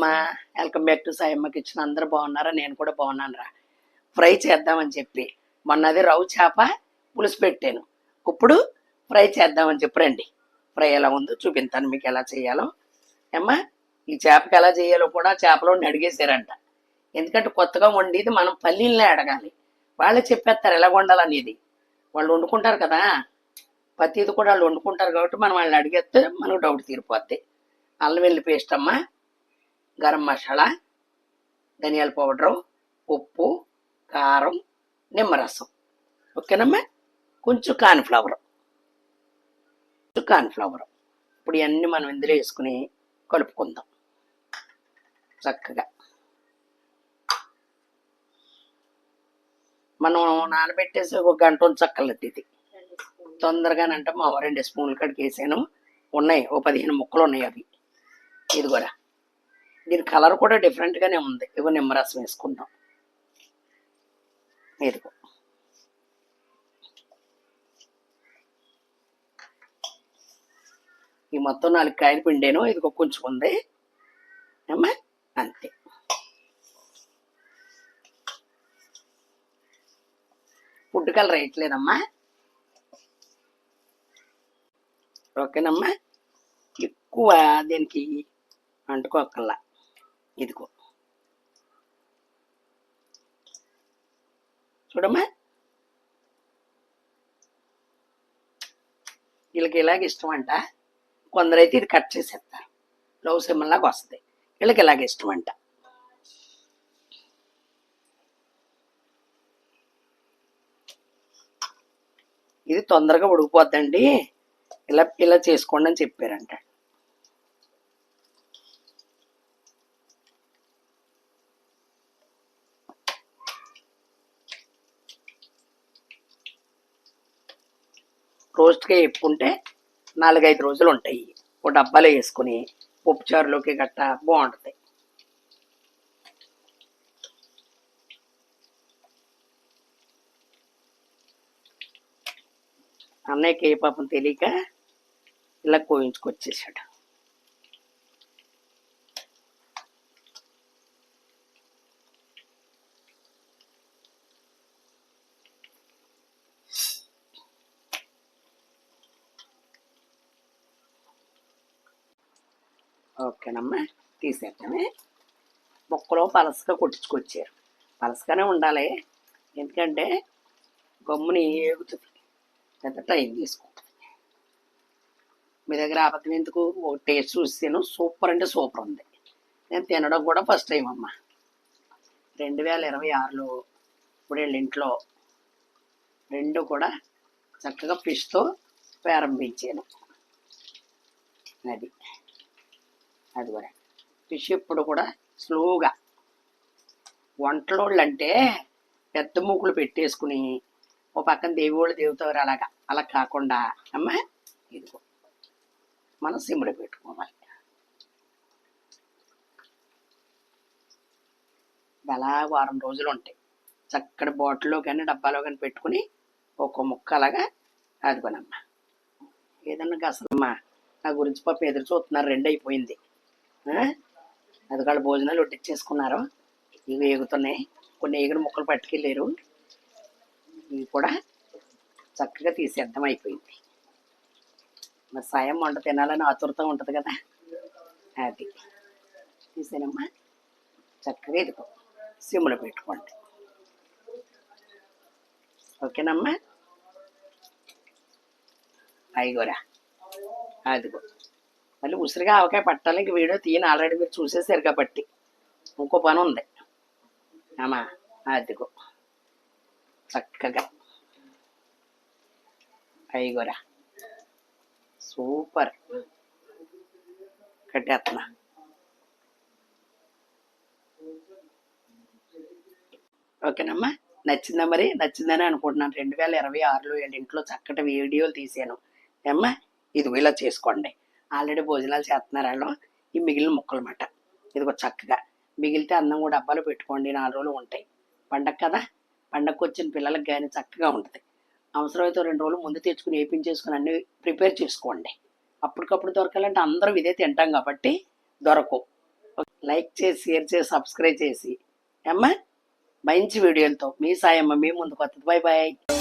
అమ్మ welcome back to Sayamma kitchen. అందరూ బాగున్నారా? నేను కూడా బాగున్నాను రా ఫ్రై చేద్దామని చెప్పి. మొన్నది రవ్వు చేప పులుసు పెట్టాను. ఇప్పుడు ఫ్రై చేద్దామని చెప్పరండి ఫ్రై ఎలా ఉందో చూపిస్తాను మీకు ఎలా చేయాలో. అమ్మా ఈ చేపకి ఎలా చేయాలో కూడా చేపలో అడిగేశారంట. ఎందుకంటే కొత్తగా వండేది మనం పల్లీలనే అడగాలి. వాళ్ళే చెప్పేస్తారు ఎలా వండాలనేది. వాళ్ళు వండుకుంటారు కదా. ప్రతిది కూడా వాళ్ళు వండుకుంటారు కాబట్టి మనం వాళ్ళని అడిగేస్తే మనకు డౌట్ తీరిపోద్ది. అల్లం వెల్లి పేస్ట్ అమ్మా. గరం మసాలా ధనియాల పౌడరు ఉప్పు కారం నిమ్మరసం. ఓకేనమ్మా? కొంచెం కార్న్ఫ్లవర్. కొంచెం కార్న్ఫ్లవర్. ఇప్పుడు ఇవన్నీ మనం ఇందులో వేసుకుని కలుపుకుందాం. చక్కగా. మనం నానబెట్టేసి ఒక గంట ఉంచక్కర్లేదు ఇది. తొందరగానంటే మా రెండు స్పూన్లు కడికి వేసాను ఉన్నాయి. ఓ పదిహేను ముక్కలు ఉన్నాయి అవి. ఇది కూడా దీని కలర్ కూడా డిఫరెంట్గానే ఉంది. ఇవి నిమ్మరసం వేసుకుందాం. ఇదిగో. ఈ మొత్తం నాలుగు కాయలు పిండాను. ఇదిగో కొంచెం ఉంది అమ్మా అంతే. ఫుడ్ కలర్ వేయట్లేదమ్మా. ఓకేనమ్మా. ఎక్కువ దీనికి అంటుకోకల్లా. ఇదిగో. చూడమ్మా. వీళ్ళకి ఇలాగ ఇష్టం అంట కొందరైతే ఇది కట్ చేసేస్తారు. లవ్ సిమ్మల్లాగా వస్తుంది. వీళ్ళకి ఇలాగ ఇష్టం అంట ఇది తొందరగా ఉడికిపోద్దండి. ఇలా ఇలా చేసుకోండి అని చెప్పారంట. రోస్ట్గా చెప్పుకుంటే నాలుగైదు రోజులు ఉంటాయి ఒక డబ్బాలో వేసుకుని ఉప్పుచారులోకి గట్ట బాగుంటుంది అన్నయ్యకి ఏ పాపం తెలియక ఇలా కోయించుకొచ్చేసాడు. ఓకేనమ్మా తీసేద్దామే. మొక్కలో పలసగా కొట్టించుకొచ్చారు. పలసగానే ఉండాలి. ఎందుకంటే గమ్ముని ఏగుతుంది. పెద్ద టైం తీసుకుంటుంది. మీ దగ్గర అబద్ధం ఎందుకు? ఒక టేస్ట్ చూసాను సూపర్ అంటే సూపర్ ఉంది. నేను తినడం కూడా ఫస్ట్ టైం అమ్మ. రెండు వేల ఇరవై ఆరులో ఇప్పుడు వీళ్ళ ఇంట్లో రెండు కూడా చక్కగా ఫిష్తో ప్రారంభించాను. అది. అది కూడా. ఫిష్ ఇప్పుడు కూడా స్లోగా. వంటలోళ్ళు అంటే పెద్ద మూకులు పెట్టేసుకుని ఓ పక్కన దేవుళ్ళు దేవుతారు అలాగా. అలా కాకుండా అమ్మా ఇదిగో మనం సిమ్లో పెట్టుకోవాలి. అలా వారం రోజులు ఉంటాయి. చక్కటి బాటిల్లో కానీ డబ్బాలో కానీ పెట్టుకుని ఒక ముక్క అలాగా అదిగోనమ్మా. ఏదన్నా గసలమ్మా నా గురించి పాప ఎదురు చూస్తున్నారు రెండు అయిపోయింది. అది వాళ్ళు భోజనాలు వడ్డించేసుకున్నారు. ఇవి ఎగుతున్నాయి కొన్ని ఎగురు ముక్కలు పట్టుకెళ్ళారు. ఇవి కూడా చక్కగా తీసేద్దాం అయిపోయింది. మరి సాయం వంట తినాలని ఆతురత ఉంటుంది కదా. అది. తీసానమ్మా. చక్కగా ఇదిగో సిమ్లో పెట్టుకోండి. ఓకేనమ్మా? అయిగోరా. అదిగో. మళ్ళీ ఉసిరిగా ఆవకాయ పట్టాలి ఇంక వీడియో తీయని. ఆల్రెడీ మీరు చూసేసారు కాబట్టి. ఇంకో పని ఉంది అమ్మా అదిగో. చక్కగా. అయిగోరా సూపర్. కట్టేస్తున్నా. ఓకేనమ్మా నచ్చిందా మరి? నచ్చిందని అనుకుంటున్నాను. రెండు వేల ఇరవై ఆరులో వీళ్ళ ఇంట్లో చక్కటి వీడియోలు తీసాను ఏమ్మా ఇది ఇలా చేసుకోండి. ఆల్రెడీ భోజనాలు చేస్తున్నారు వాళ్ళు. ఈ మిగిలిన ముక్కలు మాట ఇదిగో చక్కగా. మిగిలితే అన్నం కూడా డబ్బాలు పెట్టుకోండి నాలుగు రోజులు ఉంటాయి. పండగ కదా? పండగకు వచ్చిన పిల్లలకు కానీ చక్కగా ఉంటుంది. అవసరమైతే రెండు రోజులు ముందు తెచ్చుకుని వేపించేసుకుని అన్ని ప్రిపేర్ చేసుకోండి. అప్పటికప్పుడు దొరకాలంటే అందరం ఇదే తింటాం కాబట్టి దొరకవు లైక్ చేసి షేర్ చేసి సబ్స్క్రైబ్ చేసి. అమ్మా మంచి వీడియోలతో మీ సాయమ్మ మీ ముందుకు వస్తుంది. Bye bye